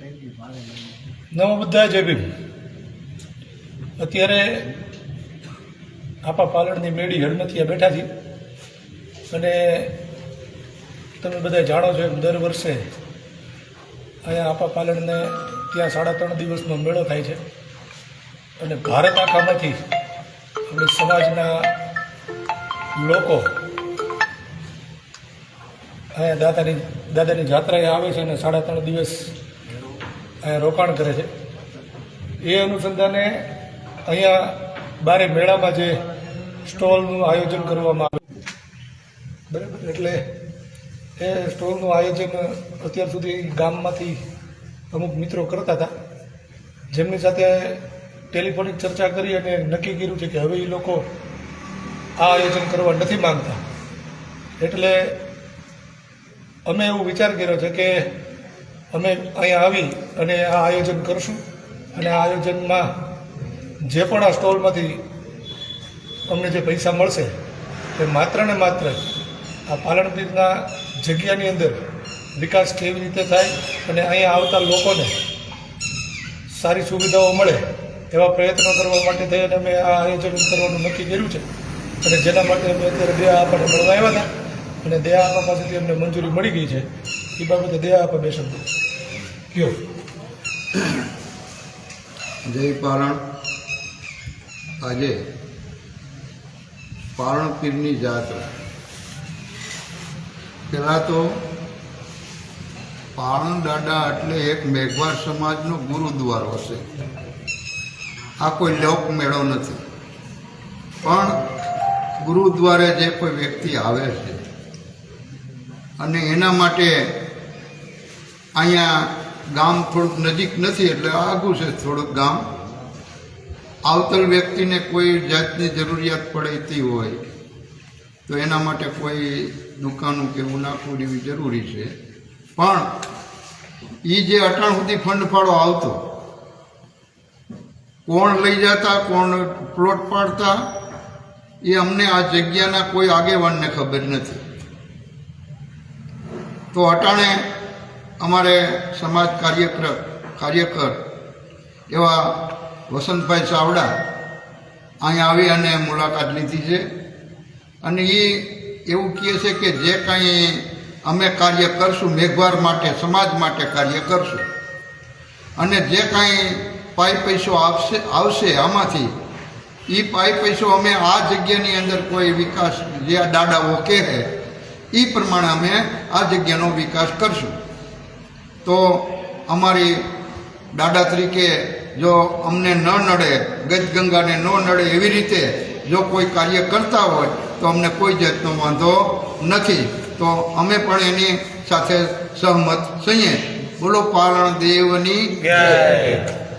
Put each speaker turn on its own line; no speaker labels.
નમો બધા જય ભીમ અત્યારે આપા પાલણની મેળી હળમતિયા બેઠા છીએ. અને તમે બધા જાણો છો એમ દર વર્ષે અહીંયા આપા પાલણને ત્યાં સાડા ત્રણ દિવસનો મેળો થાય છે. અને ભારત આખામાંથી આપણે સમાજના લોકો અહીંયા દાદાની દાદાની જાત્રાએ આવે છે અને સાડા ત્રણ દિવસ રોકાણ કરે છે. એ અનુસંધાને અહીંયા બારે મેળામાં જે સ્ટોલનું આયોજન કરવામાં આવ્યું બરાબર? એટલે એ સ્ટોલનું આયોજન અત્યાર સુધી ગામમાંથી અમુક મિત્રો કરતા હતા. જેમની સાથે ટેલિફોનિક ચર્ચા કરી અને નક્કી કર્યું છે કે હવે એ લોકો આ આયોજન કરવા નથી માંગતા. એટલે અમે એવું વિચાર કર્યો છે કે અમે અહીંયા આવી અને આ આયોજન કરશું. અને આ આયોજનમાં જે પણ આ સ્ટોલમાંથી અમને જે પૈસા મળશે તે માત્ર ને માત્ર આ પાલનપીરના જગ્યાની અંદર વિકાસ કેવી રીતે થાય અને અહીંયા આવતા લોકોને સારી સુવિધાઓ મળે એવા પ્રયત્નો કરવા માટે થઈને અમે આ આયોજન કરવાનું નક્કી કર્યું છે. અને જેના માટે અમે અત્યારે દયા આપણને મળવા આવ્યા હતા. અને દયા આપવા પાસેથી અમને મંજૂરી મળી ગઈ છે. એ બાબતે દયા આપે બે શબ્દો. કયો?
જય પારણ. આજે પારણ પીરની જાત્રા પહેલાં તો પારણ દાડા એટલે એક મેઘવાર સમાજનો ગુરુદ્વારો છે આ કોઈ લોક મેળો નથી. પણ ગુરુદ્વારે જે કોઈ વ્યક્તિ આવે છે, અને એના માટે અહીંયા ગામ થોડુંક નજીક નથી, એટલે આઘું છે થોડુંક ગામ. આવતલ વ્યક્તિને કોઈ જાતની જરૂરિયાત પડતી હોય, તો એના માટે કોઈ દુકાનું કે એવું નાખવું એવી જરૂરી છે. પણ એ જે અટાણ સુધી ફંડ ફાળો આવતો, કોણ લઈ જતા, કોણ પ્લોટ પાડતા, એ અમને આ જગ્યાના કોઈ આગેવાનને ખબર નથી. તો અટાણે અમારે સમાજ કાર્યક્ર, કાર્યકર એવા વસંતભાઈ ચાવડા અહીંયા આવી અને મુલાકાત લીધી છે. અને એ એવું કહે છે કે જે કાંઈ અમે કાર્ય કરશું, મેઘવાર માટે, સમાજ માટે કાર્ય કરશું. અને જે કાંઈ પાઈ પૈસો આવશે આવશે આમાંથી, એ પાઈ પૈસો અમે આ જગ્યાની અંદર કોઈ વિકાસ, જે આ દાદાઓ કહે એ પ્રમાણે અમે આ જગ્યાનો વિકાસ કરશું. તો અમારી દાદા તરીકે જો અમને ન નડે, ગજગંગાને ન નડે એવી રીતે જો કોઈ કાર્ય કરતા હોય, તો અમને કોઈ જાતનો વાંધો નથી. તો અમે પણ એની સાથે સહમત છીએ. બોલો પારણ દેવની
જય.